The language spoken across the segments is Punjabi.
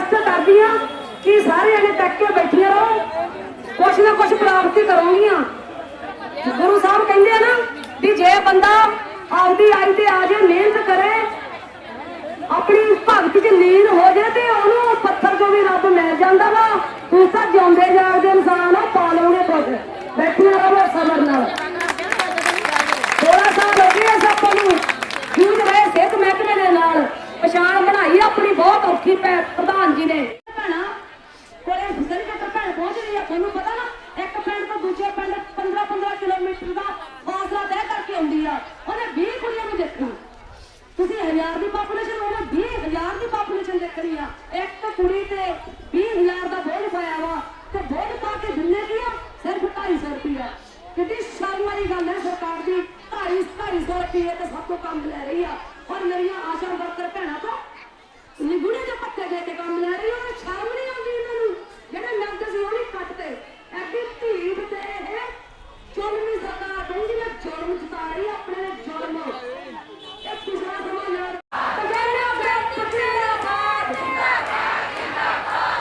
ਰਿਕਵੈਸਟ ਕਰਦੀ ਆ ਕਿ ਸਾਰੇ ਜਣੇ ਟੱਕ ਕੇ ਬੈਠੇ ਰਹੋ। ਕੁਛ ਨਾ ਕੁਛ ਪ੍ਰਾਪਤੀ ਕਰੋਗੀਆਂ। ਗੁਰੂ ਸਾਹਿਬ ਕਹਿੰਦੇ ਆ ਨਾ ਵੀ ਜੇ ਬੰਦਾ ਆਪਦੀ ਆਈ ਤੇ ਆ ਜੇ, ਮਿਹਨਤ ਕਰੇ, ਆਪਣੀ ਭਗਤ ਚ ਨੀਂਦ ਹੋ ਜੇ ਤੇ ਉਹਨੂੰ ਪੱਥਰ ਚੋਂ ਵੀ ਰੱਬ ਮਿਲ ਜਾਂਦਾ ਵਾ। ਤੂੰ ਤਾਂ ਜਿਉਂਦੇ ਜਾਗਦੇ ਇਨਸਾਨ ਆ ਪਾ ਲਓਗੇ ਕੁਝ ਬੈਠਿਆ ਰਹੋ ਸਬਰ ਨਾਲ। ਪਛਾਣ ਬਣਾਈ, ਆਪਣੀ ਬਹੁਤ ਔਖੀ ਪ੍ਰਧਾਨ ਜੀ ਨੇ। ਭੈਣਾ, ਕੋਲੇ ਫਸਲ ਕੱਟ ਭੈਣ ਪਹੁੰਚ ਰਹੀ ਆ, ਤੁਹਾਨੂੰ ਪਤਾ ਨਾ, ਇੱਕ ਪਿੰਡ ਤੋਂ ਦੂਜੇ ਪਿੰਡ 15 15 ਕਿਲੋਮੀਟਰ ਦਾ ਫਾਸਲਾ ਤੈਅ ਕਰਕੇ ਆਉਂਦੀ ਆ। ਉਹਨੇ 20 ਕੁੜੀਆਂ ਨੂੰ ਦੇਖਣਾ। ਤੁਸੀਂ ਹਜ਼ਾਰ ਦੀ ਪਾਪੂਲੇਸ਼ਨ ਉਹਨੇ 20000 ਦੀ ਪਾਪੂਲੇਸ਼ਨ ਦੇਖਣੀ ਆ। ਇੱਕ ਕੁੜੀ ਤੇ 20000 ਦਾ ਬੋਝ ਪਾਇਆ ਵਾ ਤੇ ਬੋਝ ਪਾ ਕੇ ਦਿੰਨੇ ਕੀ ਆ? ਸਿਰਫ 250 ਰੁਪਇਆ ਕਿੰਨੀ ਸ਼ਰਮ ਵਾਲੀ ਗੱਲ ਹੈ ਸਰਕਾਰ ਦੀ। 250 250 ਰੁਪਏ ਤੇ ਸਭ ਤੋਂ ਕੰਮ ਲੈ ਰਹੀ ਆ। ਔਰ ਮੇਰੀਆਂ ਆਸ਼ਾ ਵਰਕਰ ਭੈਣਾਂ ਤੋਂ ਨਿਗੁਣੇ ਦੇ ਪੱਤੇ ਦੇ ਕੇ ਕੰਮ ਲੈ ਰਹੀ ਉਹ ਸ਼ਰਮ ਨਹੀਂ ਆਉਂਦੀ ਇਹਨਾਂ ਨੂੰ ਜਿਹੜੇ ਨਗਦ ਸੀ ਉਹ ਨਹੀਂ ਕੱਟਦੇ ਐਡੀ ਢੀਠ ਤੇ ਇਹ ਜ਼ੁਲਮੀ ਸਰਕਾਰ ਕਹਿੰਦੀ ਮੈਂ ਜ਼ੁਲਮ ਜਤਾ ਰਹੀ ਆ, ਆਪਣੇ ਨਾਲ ਜ਼ੁਲਮ ਇਹ ਪਿਛਲਾ ਸਮਾਂ ਯਾਦ ਪੰਜਾਬੀਆਂ ਦੇ ਪੱਤਿਆਂ ਬਾਦ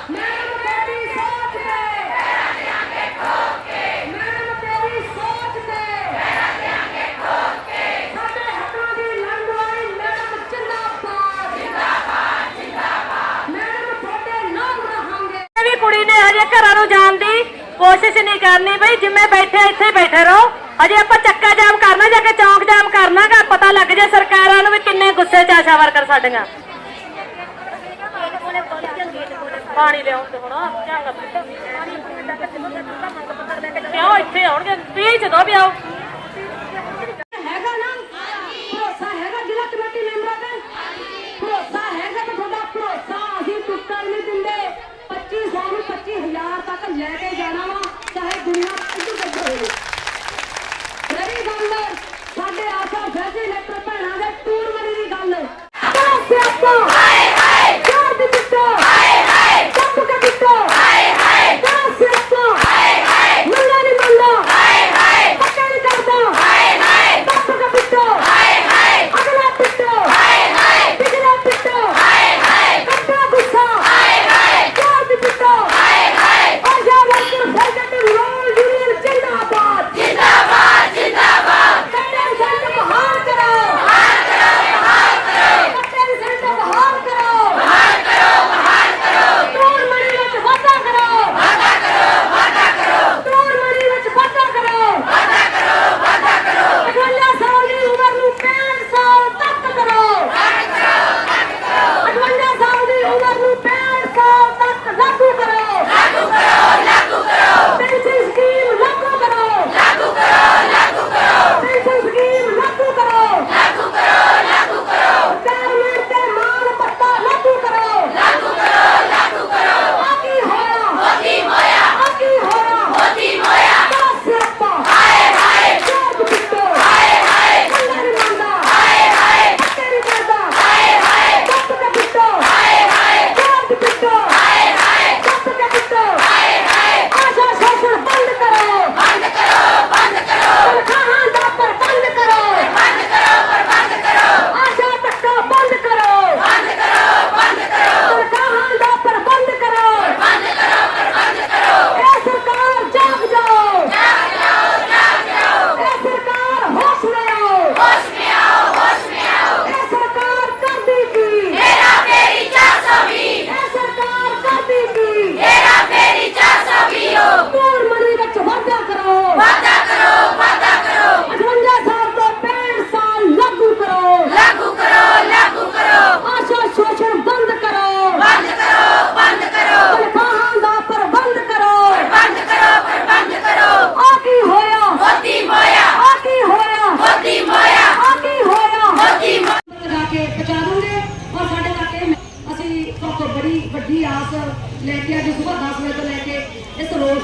ਮੈਂ ਤੇਰੀ ਸੋਚ ਤੇ ਮੇਰਾ ਦਿਆਂਗੇ ਠੋਕ ਕੇ ਮੈਂ ਤੇਰੀ ਸੋਚ ਤੇ ਮੇਰਾ ਦਿਆਂਗੇ ਠੋਕ ਕੇ ਸਾਡੇ ਹੱਕਾਂ ਦੀ ਲੰਡਵਾਈ ਮੈਡਮ ਜਿੰਦਾਬਾਦ ਜਿੰਦਾਬਾਦ ਜਿੰਦਾਬਾਦ ਮੈਡਮ ਤੁਹਾਡੇ ਨਾਲ ਰਹਾਂਗੇ ਵੀ ਕੁੜੀ ਨੇ ਹਜੇ ਘਰਾਂ ਨੂੰ ਜਾਣ ਦੀ ਕੋਸ਼ਿਸ਼ ਨਹੀਂ ਕਰਨੀ ਜਿਵੇਂ ਬੈਠੇ ਇੱਥੇ ਬੈਠੇ ਰਹੋ। ਹਜੇ ਆਪਾਂ ਚੱਕਾ ਜਾਮ ਕਰਨਾ, ਜਾ ਕੇ ਚੌਂਕ ਜਾਮ ਕਰਨਾਗਾ ਪਤਾ ਲੱਗ ਜੇ ਸਰਕਾਰਾਂ ਨੂੰ ਵੀ ਕਿੰਨੇ ਗੁੱਸੇ ਚ ਆਸ਼ਾ ਵਰਕਰ ਸਾਡੀਆਂ। ਪਾਣੀ ਲਿਆਉਣ ਤੇ ਹੁਣ ਚੰਗਾ ਕਿਉਂ ਇੱਥੇ ਆਉਣਗੇ? ਪੀਚ ਜਦੋਂ ਵੀ ਆਓ। ਲੈ ਕੇ ਜਾਣਾ ਵਾ। ਚਾਹੇ ਦੁਨੀਆ ਇੱਧਰ ਹੋਵੇ। ਰਹੀ ਗੱਲ ਸਾਡੇ ਆਸਾ ਵੈਜੀਲੇਟਰ ਭੈਣਾਂ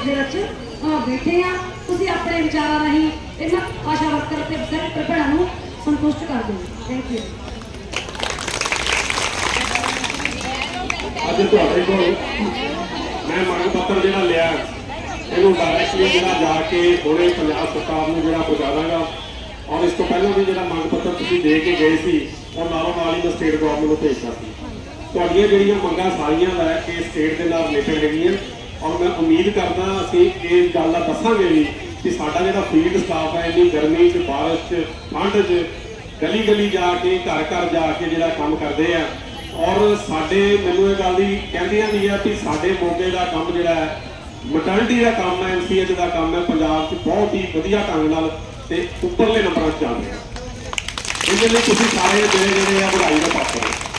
ਦੇ ਵਿੱਚ ਅਹ, ਬੈਠੇ ਆ। ਤੁਸੀਂ ਆਪਣੇ ਵਿਚਾਰਾਂ ਰਾਹੀਂ ਇਹਨਾਂ ਆਸ਼ਾ ਵਰਕਰ ਤੇ ਸੈਕਟਰ ਭੈਣਾਂ ਨੂੰ ਸੰਤੁਸ਼ਟ ਕਰ ਦਿਓ। ਥੈਂਕ ਯੂ ਅੱਜ ਤੁਹਾਡੇ ਕੋਲ ਮੈਂ ਮੰਗ ਪੱਤਰ ਜਿਹੜਾ ਲਿਆ ਇਹਨੂੰ ਡਾਇਰੈਕਟਲੀ ਜਿਹੜਾ ਜਾ ਕੇ ਹੁਣੇ ਪੰਜਾਬ ਸਰਕਾਰ ਨੂੰ ਜਿਹੜਾ ਪਹੁੰਚਾ ਦਾਂਗਾ ਔਰ ਇਸ ਤੋਂ ਪਹਿਲਾਂ ਵੀ ਜਿਹੜਾ ਮੰਗ ਪੱਤਰ ਤੁਸੀਂ ਦੇ ਕੇ ਗਏ ਸੀ ਉਹ ਨਾਲੋਂ ਨਾਲ ਹੀ ਮੈਂ ਸਟੇਟ ਗਵਰਨਮੈਂਟ ਨੂੰ ਭੇਜਦਾ ਸੀ। ਤੁਹਾਡੀਆਂ ਜਿਹੜੀਆਂ ਮੰਗਾਂ ਸਾਰੀਆਂ ਲੈ ਕੇ ਸਟੇਟ ਦੇ ਨਾਲ ਰਿਲੇਟਡ ਹੈਗੀਆਂ। ਔਰ ਮੈਂ ਉਮੀਦ ਕਰਦਾ ਅਸੀਂ ਇਹ ਗੱਲ ਦਾ ਦੱਸਾਂਗੇ ਵੀ ਕਿ ਸਾਡਾ ਜਿਹੜਾ ਫੀਲਡ ਸਟਾਫ ਹੈ, ਇੰਨੀ ਗਰਮੀ 'ਚ, ਬਾਰਿਸ਼ 'ਚ, ਠੰਡ 'ਚ ਗਲੀ ਗਲੀ ਜਾ ਕੇ ਘਰ ਘਰ ਜਾ ਕੇ ਜਿਹੜਾ ਕੰਮ ਕਰਦੇ ਆ। ਔਰ ਸਾਡੇ, ਮੈਨੂੰ ਇਹ ਗੱਲ ਦੀ ਕਹਿੰਦੀਆਂ ਵੀ ਆ ਕਿ ਸਾਡੇ ਮੋਗੇ ਦਾ ਕੰਮ ਜਿਹੜਾ ਹੈ ਮਟਰਨਿਟੀ ਦਾ ਕੰਮ ਹੈ ਐਮਸੀਐਚ ਦਾ ਕੰਮ ਹੈ, ਪੰਜਾਬ 'ਚ ਬਹੁਤ ਹੀ ਵਧੀਆ ਢੰਗ ਨਾਲ ਤੇ ਉੱਪਰਲੇ ਨੰਬਰਾਂ 'ਚ ਚੱਲ ਰਿਹਾ। ਇਹਦੇ ਲਈ ਤੁਸੀਂ ਸਾਰੇ ਜਿਹੜੇ ਜਿਹੜੇ ਆ, ਵਧਾਈ ਦਾ ਪਾਤਰ ਹੋ।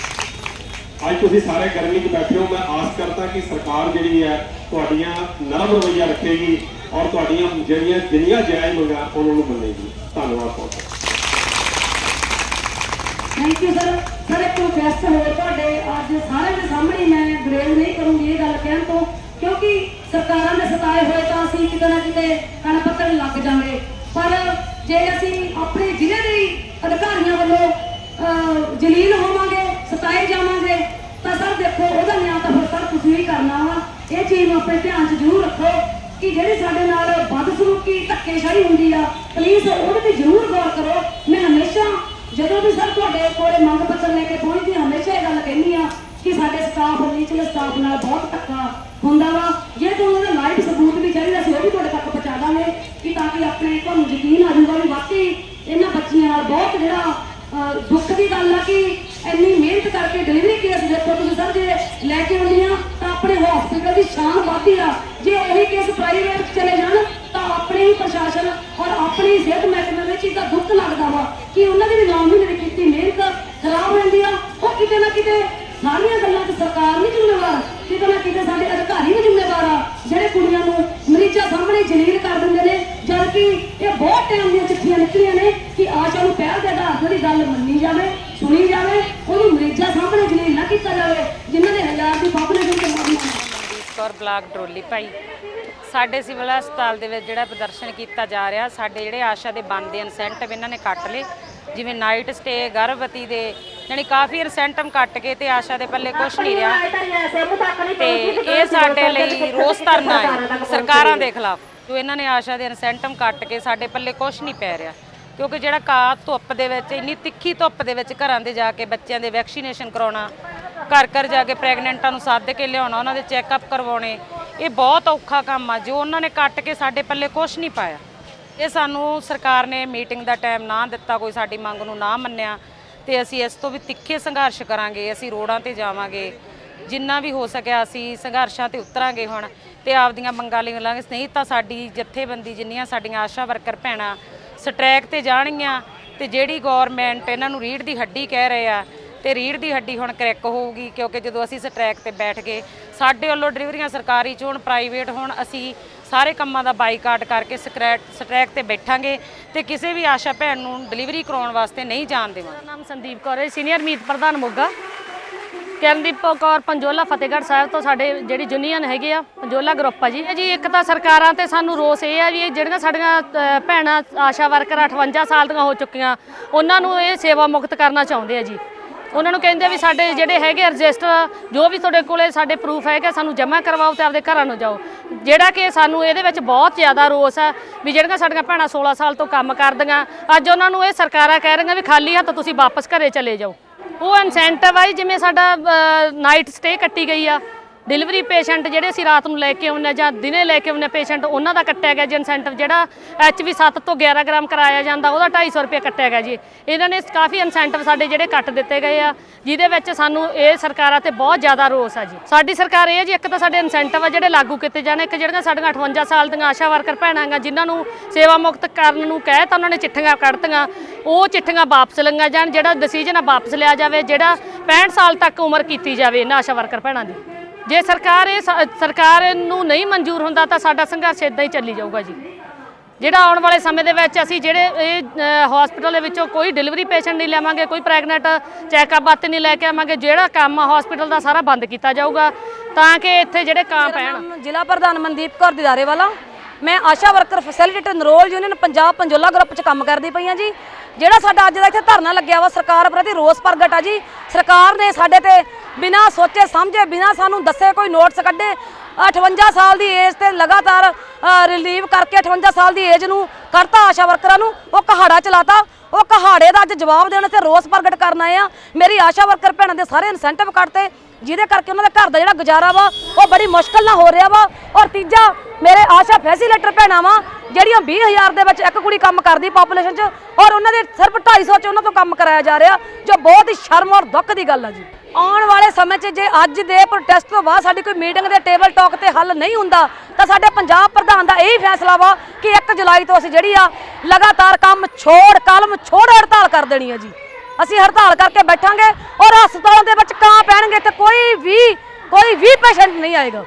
ਅੱਜ ਤੁਸੀਂ ਸਾਰੇ ਗਰਮੀ 'ਚ ਬੈਠੇ ਹੋ ਮੈਂ ਆਸ ਕਰਦਾ ਕਿ ਸਰਕਾਰ ਜਿਹੜੀ ਹੈ ਤੁਹਾਡੀਆਂ ਨਰਮ ਰਵੱਈਆ ਰੱਖੇਗੀ ਔਰ ਤੁਹਾਡੀਆਂ ਜਿਹੜੀਆਂ ਜਿੰਨੀਆਂ ਜਾਇਜ਼ ਮੰਗਾਂ ਉਹਨਾਂ ਨੂੰ ਮੰਨੇਗੀ। ਧੰਨਵਾਦ ਬਹੁਤ ਥੈਂਕ ਯੂ ਸਰ ਸਰ ਇੱਕ ਰਿਕਵੈਸਟ ਹੋਰ ਤੁਹਾਡੇ ਅੱਜ ਸਾਰਿਆਂ ਦੇ ਸਾਹਮਣੇ ਮੈਂ ਗਰੇਜ਼ ਨਹੀਂ ਕਰੂੰਗੀ ਇਹ ਗੱਲ ਕਹਿਣ ਤੋਂ ਕਿਉਂਕਿ ਸਰਕਾਰਾਂ ਦੇ ਸਤਾਏ ਹੋਏ ਤਾਂ ਅਸੀਂ ਕਿਤੇ ਨਾ ਕਿਤੇ ਕਣ ਪੱਤਣ ਲੱਗ ਜਾਵਾਂਗੇ। ਪਰ ਜੇ ਅਸੀਂ ਆਪਣੇ ਜ਼ਿਲ੍ਹੇ ਦੇ ਅਧਿਕਾਰੀਆਂ ਵੱਲੋਂ ਅਹ, ਜਲੀਲ ਹੋਵਾਂਗੇ ਸਤਾਏ ਜਾਵਾਂਗੇ, ਤਾਂ ਸਰ ਦੇਖੋ, ਉਹਦਾ ਨਿਆਂ ਤਾਂ ਫਿਰ ਸਰ ਤੁਸੀਂ ਹੀ ਕਰਨਾ ਵਾ। ਇਹ ਚੀਜ਼ ਨੂੰ ਆਪਣੇ ਧਿਆਨ 'ਚ ਜ਼ਰੂਰ ਰੱਖੋ ਕਿ ਜਿਹੜੀ ਸਾਡੇ ਨਾਲ ਬਦਸਲੂਕੀ, ਧੱਕੇਸ਼ਾਹੀ ਹੁੰਦੀ ਆ ਪਲੀਜ਼ ਉਹਦੇ ਤੇ ਜ਼ਰੂਰ ਗੌਰ ਕਰੋ। ਮੈਂ ਹਮੇਸ਼ਾ, ਜਦੋਂ ਵੀ ਸਰ ਤੁਹਾਡੇ ਕੋਲੇ ਮੰਗ ਪੱਤਰ ਲੈ ਕੇ ਪਹੁੰਚਦੀ ਹਮੇਸ਼ਾ ਇਹ ਗੱਲ ਕਹਿੰਦੀ ਆ ਕਿ ਸਾਡੇ ਸਟਾਫ ਨੀਚਲੇ ਸਟਾਫ ਨਾਲ ਬਹੁਤ ਧੱਕਾ ਹੁੰਦਾ ਵਾ। ਜੇ ਤੁਹਾਨੂੰ ਉਹਦਾ ਲਾਈਵ ਸਬੂਤ ਵੀ ਚਾਹੀਦਾ ਸੀ, ਉਹ ਵੀ ਤੁਹਾਡੇ ਤੱਕ ਪਹੁੰਚਾ ਦਾਂਗੇ ਕਿ ਤਾਂ ਕਿ ਆਪਣੇ ਤੁਹਾਨੂੰ ਯਕੀਨ ਆ ਜਾਊਗਾ ਵੀ ਵਾਕਈ ਇਹਨਾਂ ਬੱਚੀਆਂ ਨਾਲ ਬਹੁਤ ਜਿਹੜਾ ਦੁੱਖ ਦੀ ਗੱਲ ਆ ਕਿ ਇੰਨੀ ਮਿਹਨਤ ਕਰਕੇ ਡਿਲੀਵਰੀ ਕੇਸ ਦੇਖੋ ਤੁਸੀਂ ਸਰ ਜੇ ਲੈ ਕੇ ਆਉਂਦੀਆਂ ਤਾਂ ਆਪਣੇ ਹਸਪੀਟਲ ਦੀ ਸ਼ਾਨ ਵਧਦੀ ਆ। ਜੇ ਉਹੀ ਕੇਸ ਪ੍ਰਾਈਵੇਟ ਚਲੇ ਜਾਣ, ਤਾਂ ਆਪਣੇ ਹੀ ਪ੍ਰਸ਼ਾਸਨ ਔਰ ਆਪਣੀ ਸਿਹਤ ਮਹਿਕਮੇ ਵਿੱਚ ਇਹਦਾ ਦੁੱਖ ਲੱਗਦਾ ਵਾ ਕਿ ਉਹਨਾਂ ਦੀ ਵੀ ਨੌ ਮਹੀਨੇ ਦੀ ਕੀਤੀ ਮਿਹਨਤ, ਖਰਾਬ ਹੋ ਆ। ਉਹ ਕਿਤੇ ਨਾ ਕਿਤੇ ਸਾਰੀਆਂ ਗੱਲਾਂ ਤੇ ਸਰਕਾਰ ਨਹੀਂ ਜ਼ਿੰਮੇਵਾਰ ਕਿਤੇ ਨਾ ਕਿਤੇ ਸਾਡੇ ਅਧਿਕਾਰੀ ਵੀ ਜ਼ਿੰਮੇਵਾਰ ਆ, ਜਿਹੜੇ ਕੁੜੀਆਂ ਨੂੰ ਮਰੀਜ਼ਾਂ ਸਾਹਮਣੇ ਜਲੀਲ ਕਰ ਦਿੰਦੇ ਨੇ ਜਦ ਕਿ ਇਹ ਬਹੁਤ ਟਾਈਮ ਦੀਆਂ ਚਿੱਠੀਆਂ ਨਿਕਲੀਆਂ ਨੇ ਕਿ ਆਸ਼ਾ ਨੂੰ ਪਹਿਲ ਦੇ ਆਧਾਰ ਤੇ ਗੱਲ ਮੰਨੀ ਜਾਵੇ, ਸੁਣੀ ਜਾਵੇ ਉਹਨੂੰ ਮਰੀਜ਼ਾਂ ਸਾਹਮਣੇ ਜਲੀਲ ਨਾ ਕੀਤਾ ਜਾਵੇ ਜਿਨ੍ਹਾਂ ਦੇ ਹਜ਼ਾਰ ਦੀ ਪਾਪੂਲੇਸ਼ਨ ਤੇ ਮਰਨਾ ਹੈ ਮਨਦੀਪ ਕੌਰ ਬਲਾਕ ਡਰੋਲੀ ਭਾਈ। ਸਾਡੇ ਸਿਵਲ ਹਸਪਤਾਲ ਦੇ ਵਿੱਚ ਜਿਹੜਾ ਪ੍ਰਦਰਸ਼ਨ ਕੀਤਾ ਜਾ ਰਿਹਾ, ਸਾਡੇ ਜਿਹੜੇ ਆਸ਼ਾ ਦੇ ਬਣਦੇ ਇਨਸੈਂਟਿਵ ਇਹਨਾਂ ਨੇ ਕੱਟ ਲਏ। ਜਿਵੇਂ ਨਾਈਟ ਸਟੇ, ਗਰਭਵਤੀ ਦੇ, ਯਾਨੀ ਕਾਫੀ ਇਨਸੈਂਟਿਵ ਕੱਟ ਕੇ ਤੇ ਆਸ਼ਾ ਦੇ ਪੱਲੇ ਕੁਝ ਨਹੀਂ ਰਿਹਾ। ਤੇ ਇਹ ਸਾਡੇ ਲਈ ਰੋਸ ਧਰਨਾ ਹੈ, ਸਰਕਾਰਾਂ ਦੇ ਖਿਲਾਫ। ਜੋ ਇਹਨਾਂ ਨੇ ਆਸ਼ਾ ਦੇ ਇਨਸੈਂਟਿਵ ਕੱਟ ਕੇ ਸਾਡੇ ਪੱਲੇ ਕੁਝ ਨਹੀਂ ਪੈ ਰਿਹਾ। ਕਿਉਂਕਿ ਜਿਹੜਾ ਕਾ ਧੁੱਪ ਦੇ ਵਿੱਚ, ਇੰਨੀ ਤਿੱਖੀ ਧੁੱਪ ਦੇ ਵਿੱਚ ਘਰਾਂ ਦੇ ਜਾ ਕੇ ਬੱਚਿਆਂ ਦੇ ਵੈਕਸੀਨੇਸ਼ਨ ਕਰਾਉਣਾ ਘਰ ਘਰ ਜਾ ਕੇ ਪ੍ਰੈਗਨੈਂਟਾਂ ਨੂੰ ਸੱਦ ਕੇ ਲਿਆਉਣਾ, ਉਹਨਾਂ ਦੇ ਚੈੱਕਅਪ ਕਰਵਾਉਣੇ, ਇਹ ਬਹੁਤ ਔਖਾ ਕੰਮ ਆ। ਜੋ ਉਹਨਾਂ ਨੇ ਕੱਟ ਕੇ ਸਾਡੇ ਪੱਲੇ ਕੁਝ ਨਹੀਂ ਪਾਇਆ, ਇਹ ਸਾਨੂੰ ਸਰਕਾਰ ਨੇ ਮੀਟਿੰਗ ਦਾ ਟਾਈਮ ਨਾ ਦਿੱਤਾ, ਕੋਈ ਸਾਡੀ ਮੰਗ ਨੂੰ ਨਾ ਮੰਨਿਆ, ਤੇ ਅਸੀਂ ਇਸ ਤੋਂ ਵੀ ਤਿੱਖੇ ਸੰਘਰਸ਼ ਕਰਾਂਗੇ, ਅਸੀਂ ਰੋਡਾਂ ਤੇ ਜਾਵਾਂਗੇ, ਜਿੰਨਾ ਵੀ ਹੋ ਸਕਿਆ ਅਸੀਂ ਸੰਘਰਸ਼ਾਂ ਤੇ ਉਤਰਾਂਗੇ ਹੁਣ, ਤੇ ਆਪਦੀਆਂ ਮੰਗਾਂ ਲਈ ਲਾਂਗੇ ਨਹੀਂ ਤਾਂ ਸਾਡੀ ਜਥੇਬੰਦੀ ਜਿੰਨੀਆਂ ਸਾਡੀਆਂ ਆਸ਼ਾ ਵਰਕਰ ਭੈਣਾਂ ਸਟ੍ਰੈਕ ਤੇ ਜਾਣਗੀਆਂ, ਤੇ ਜਿਹੜੀ ਗਵਰਨਮੈਂਟ ਇਹਨਾਂ ਨੂੰ ਰੀੜ ਦੀ ਹੱਡੀ ਕਹਿ ਰਹੇ ਆ ਤੇ ਰੀੜ ਦੀ ਹੱਡੀ ਹੁਣ ਕਰੈਕ ਹੋਊਗੀ ਕਿਉਂਕਿ ਜਦੋਂ ਅਸੀਂ ਸਟ੍ਰੈਕ ਤੇ ਬੈਠ ਗਏ ਸਾਡੇ ਵੱਲੋਂ ਡਿਲੀਵਰੀਆਂ ਸਰਕਾਰੀ ਚ ਹੋਣ ਪ੍ਰਾਈਵੇਟ ਹੋਣ ਅਸੀਂ ਸਾਰੇ ਕੰਮਾਂ ਦਾ ਬਾਈਕਾਟ ਕਰਕੇ ਸਟ੍ਰੈਕ ਤੇ ਬੈਠਾਂਗੇ ਤੇ ਕਿਸੇ ਵੀ ਆਸ਼ਾ ਭੈਣ ਨੂੰ ਡਿਲੀਵਰੀ ਕਰਾਉਣ ਵਾਸਤੇ ਨਹੀਂ ਜਾਣ ਦੇਵਾਂਗੇ। ਮੇਰਾ ਨਾਮ ਸੰਦੀਪ ਕੌਰ ਹੈ ਸੀਨੀਅਰ ਮੀਤ ਪ੍ਰਧਾਨ ਮੋਗਾ। ਕਰਨਦੀਪ ਕੌਰ ਪੰਜੋਲਾ ਫਤਿਹਗੜ੍ਹ ਸਾਹਿਬ ਤੋਂ ਸਾਡੇ ਜਿਹੜੀ ਯੂਨੀਅਨ ਹੈਗੀ ਆ ਪੰਜੋਲਾ ਗਰੁੱਪ ਆ ਜੀ। ਇਹ ਜੀ ਇੱਕ ਤਾਂ ਸਰਕਾਰਾਂ ਤੇ ਸਾਨੂੰ ਰੋਸ ਇਹ ਆ ਵੀ ਇਹ ਜਿਹੜੀਆਂ ਸਾਡੀਆਂ ਭੈਣਾਂ ਆਸ਼ਾ ਵਰਕਰ 58 ਸਾਲ ਦੀਆਂ ਹੋ ਚੁੱਕੀਆਂ ਉਹਨਾਂ ਨੂੰ ਇਹ ਸੇਵਾ ਮੁਕਤ ਕਰਨਾ ਚਾਹੁੰਦੇ ਆ ਜੀ। ਉਹਨਾਂ ਨੂੰ ਕਹਿੰਦੇ ਵੀ ਸਾਡੇ ਜਿਹੜੇ ਹੈਗੇ ਰਜਿਸਟਰ ਜੋ ਵੀ ਤੁਹਾਡੇ ਕੋਲੇ ਸਾਡੇ ਪ੍ਰੂਫ ਹੈਗੇ ਸਾਨੂੰ ਜਮ੍ਹਾਂ ਕਰਵਾਓ ਤੇ ਆਪਦੇ ਘਰਾਂ ਨੂੰ ਜਾਓ। ਜਿਹੜਾ ਕਿ ਸਾਨੂੰ ਇਹਦੇ ਵਿੱਚ ਬਹੁਤ ਜ਼ਿਆਦਾ ਰੋਸ ਆ ਵੀ ਜਿਹੜੀਆਂ ਸਾਡੀਆਂ ਭੈਣਾਂ 16 ਸਾਲ ਤੋਂ ਕੰਮ ਕਰਦੀਆਂ, ਅੱਜ ਉਹਨਾਂ ਨੂੰ ਇਹ ਸਰਕਾਰਾਂ ਕਹਿ ਰਹੀਆਂ ਵੀ ਖਾਲੀ ਹੱਥ ਤੁਸੀਂ ਵਾਪਸ ਘਰੇ ਚਲੇ ਜਾਓ। ਉਹ ਇਨਸੈਂਟਿਵ ਆਈ ਜਿਵੇਂ ਸਾਡਾ ਨਾਈਟ ਸਟੇ ਕੱਟੀ ਗਈ ਆ। ਡਿਲੀਵਰੀ ਪੇਸ਼ੈਂਟ ਜਿਹੜੇ ਅਸੀਂ ਰਾਤ ਨੂੰ ਲੈ ਕੇ ਆਉਂਦੇ ਹਾਂ ਜਾਂ ਦਿਨੇ ਲੈ ਕੇ ਆਉਂਦੇ ਹਾਂ ਪੇਸ਼ੈਂਟ, ਉਹਨਾਂ ਦਾ ਕੱਟਿਆ ਗਿਆ ਜੀ ਇਨਸੈਂਟਿਵ ਜਿਹੜਾ ਐਚਵੀ 7 ਤੋਂ 11 ਗ੍ਰਾਮ ਕਰਾਇਆ ਜਾਂਦਾ, ਉਹਦਾ 250 ਰੁਪਏ ਕੱਟਿਆ ਗਿਆ ਜੀ। ਇਹਨਾਂ ਨੇ ਕਾਫੀ ਇਨਸੈਂਟਿਵ ਸਾਡੇ ਜਿਹੜੇ ਕੱਟ ਦਿੱਤੇ ਗਏ ਆ, ਜਿਹਦੇ ਵਿੱਚ ਸਾਨੂੰ ਇਹ ਸਰਕਾਰਾਂ ਤੇ ਬਹੁਤ ਜ਼ਿਆਦਾ ਰੋਸ ਆ ਜੀ। ਸਾਡੀ ਸਰਕਾਰ ਇਹ ਹੈ ਜੀ, ਇੱਕ ਤਾਂ ਸਾਡੇ ਇਨਸੈਂਟਿਵ ਆ ਜਿਹੜੇ ਲਾਗੂ ਕੀਤੇ ਜਾਣ, ਇੱਕ ਜਿਹੜੀਆਂ ਸਾਡੀਆਂ 58 ਸਾਲ ਦੀਆਂ ਆਸ਼ਾ ਵਰਕਰ ਭੈਣਾਂ ਗਾ ਜਿਨ੍ਹਾਂ ਨੂੰ ਸੇਵਾ ਮੁਕਤ ਕਰਨ ਨੂੰ ਕਹਿ ਤਾਂ ਉਹਨਾਂ ਨੇ ਚਿੱਠੀਆਂ ਕੱਢਤੀਆਂ, ਉਹ ਚਿੱਠੀਆਂ ਵਾਪਸ ਲਈਆਂ ਜਾਣ, ਜਿਹੜਾ ਡਿਸੀਜਨ ਆ ਵਾਪਸ ਲਿਆ ਜਾਵੇ, ਜਿਹੜਾ 65 ਸਾਲ ਤੱਕ ਉਮਰ ਕੀਤੀ ਜਾਵੇ ਇਹਨਾਂ ਆਸ਼ਾ ਵਰਕਰ ਭੈਣਾਂ ਦੀ। ਜੇ ਸਰਕਾਰ ਇਹ ਸਰਕਾਰ ਨੂੰ ਨਹੀਂ ਮਨਜ਼ੂਰ ਹੁੰਦਾ ਤਾਂ ਸਾਡਾ ਸੰਘਰਸ਼ ਇਦਾਂ ਹੀ ਚੱਲੀ ਜਾਊਗਾ ਜੀ। ਜਿਹੜਾ ਆਉਣ ਵਾਲੇ ਸਮੇਂ ਦੇ ਵਿੱਚ ਅਸੀਂ ਜਿਹੜੇ ਇਹ ਹਸਪੀਟਲ ਦੇ ਵਿੱਚੋਂ ਕੋਈ ਡਿਲੀਵਰੀ ਪੇਸ਼ੈਂਟ ਨਹੀਂ ਲਵਾਂਗੇ ਕੋਈ ਪ੍ਰੈਗਨੈਂਟ ਚੈੱਕਅਪ ਬਾਤ ਨਹੀਂ ਲੈ ਕੇ ਆਵਾਂਗੇ ਜਿਹੜਾ ਕੰਮ ਆ ਹਸਪੀਟਲ ਦਾ ਸਾਰਾ ਬੰਦ ਕੀਤਾ ਜਾਊਗਾ ਤਾਂ ਕਿ ਇੱਥੇ ਜਿਹੜੇ ਕਾਂ ਪੈਣ ਜ਼ਿਲ੍ਹਾ ਪ੍ਰਧਾਨ ਮਨਦੀਪ ਕੌਰ ਦਿਦਾਰੇ ਵਾਲਾ। ਮੈਂ ਆਸ਼ਾ ਵਰਕਰ ਫੈਸਿਲਿਟੇਟਰ ਨਰੋਲ ਯੂਨੀਅਨ ਪੰਜਾਬ ਪੰਜੋਲਾ ਗਰੁੱਪ 'ਚ ਕੰਮ ਕਰਦੀ ਪਈ ਹਾਂ ਜੀ। ਜਿਹੜਾ ਸਾਡਾ ਅੱਜ ਦਾ ਇੱਥੇ ਧਰਨਾ ਲੱਗਿਆ ਵਾ ਸਰਕਾਰ ਪ੍ਰਤੀ ਰੋਸ ਪ੍ਰਗਟ ਆ ਜੀ। ਸਰਕਾਰ ਨੇ ਸਾਡੇ ਤੇ ਬਿਨਾਂ ਸੋਚੇ ਸਮਝੇ, ਬਿਨਾਂ ਸਾਨੂੰ ਦੱਸੇ ਕੋਈ ਨੋਟਸ ਕੱਢੇ 58 ਸਾਲ ਦੀ ਏਜ ਤੇ ਲਗਾਤਾਰ ਰਿਲੀਵ ਕਰਕੇ 58 ਸਾਲ ਦੀ ਏਜ ਨੂੰ ਕਰਤਾ ਆਸ਼ਾ ਵਰਕਰਾਂ ਨੂੰ, ਉਹ ਕਹਾੜਾ ਚਲਾਤਾ, ਉਹ ਕਹਾੜੇ ਦਾ ਅੱਜ ਜਵਾਬ ਦੇਣ ਤੇ ਰੋਸ ਪ੍ਰਗਟ ਕਰਨ ਆਏ ਆ। ਮੇਰੀ ਆਸ਼ਾ ਵਰਕਰ ਭੈਣਾਂ ਦੇ ਸਾਰੇ ਇਨਸੈਂਟਿਵ ਕੱਟਤੇ ਜਿਹਦੇ ਕਰਕੇ ਉਹਨਾਂ ਦਾ ਘਰ ਦਾ ਜਿਹੜਾ ਗੁਜ਼ਾਰਾ ਵਾ, ਉਹ ਬੜੀ ਮੁਸ਼ਕਲ ਨਾਲ ਹੋ ਰਿਹਾ ਵਾ। ਔਰ ਤੀਜਾ, ਮੇਰੇ ਆਸ਼ਾ ਫੈਸਿਲੇਟਰ ਭੈਣਾਂ ਵਾ ਜਿਹੜੀਆਂ 20000 ਦੇ ਵਿੱਚ ਇੱਕ ਕੁੜੀ ਕੰਮ ਕਰਦੀ ਪਾਪੂਲੇਸ਼ਨ 'ਚ, ਔਰ ਉਹਨਾਂ ਦੇ ਸਿਰਫ 250 'ਚ ਉਹਨਾਂ ਤੋਂ ਕੰਮ ਕਰਾਇਆ ਜਾ ਰਿਹਾ, ਜੋ ਬਹੁਤ ਹੀ ਸ਼ਰਮ ਔਰ ਦੁੱਖ ਦੀ ਗੱਲ ਆ ਜੀ। ਆਉਣ ਵਾਲੇ ਸਮੇਂ 'ਚ ਜੇ ਅੱਜ ਦੇ ਪ੍ਰੋਟੈਸਟ ਤੋਂ ਬਾਅਦ ਸਾਡੀ ਕੋਈ ਮੀਟਿੰਗ ਦੇ ਟੇਬਲ ਟਾਕ ਤੇ ਹੱਲ ਨਹੀਂ ਹੁੰਦਾ, ਤਾਂ ਸਾਡੇ ਪੰਜਾਬ ਪ੍ਰਧਾਨ ਦਾ ਇਹੀ ਫੈਸਲਾ ਵਾ ਕਿ 1 ਜੁਲਾਈ ਤੋਂ ਅਸੀਂ ਜਿਹੜੀ ਆ, ਲਗਾਤਾਰ ਕੰਮ ਛੋੜ, ਕਲਮ ਛੋੜ ਹੜਤਾਲ ਕਰ ਦੇਣੀ ਆ ਜੀ। ਅਸੀਂ ਹੜਤਾਲ ਕਰਕੇ ਬੈਠਾਂਗੇ, ਔਰ ਹਸਪਤਾਲਾਂ ਦੇ ਵਿੱਚ ਕਾਂ ਪੈਣਗੇ ਤੇ ਕੋਈ ਵੀ ਕੋਈ ਵੀ ਪੇਸ਼ੈਂਟ ਨਹੀਂ ਆਏਗਾ।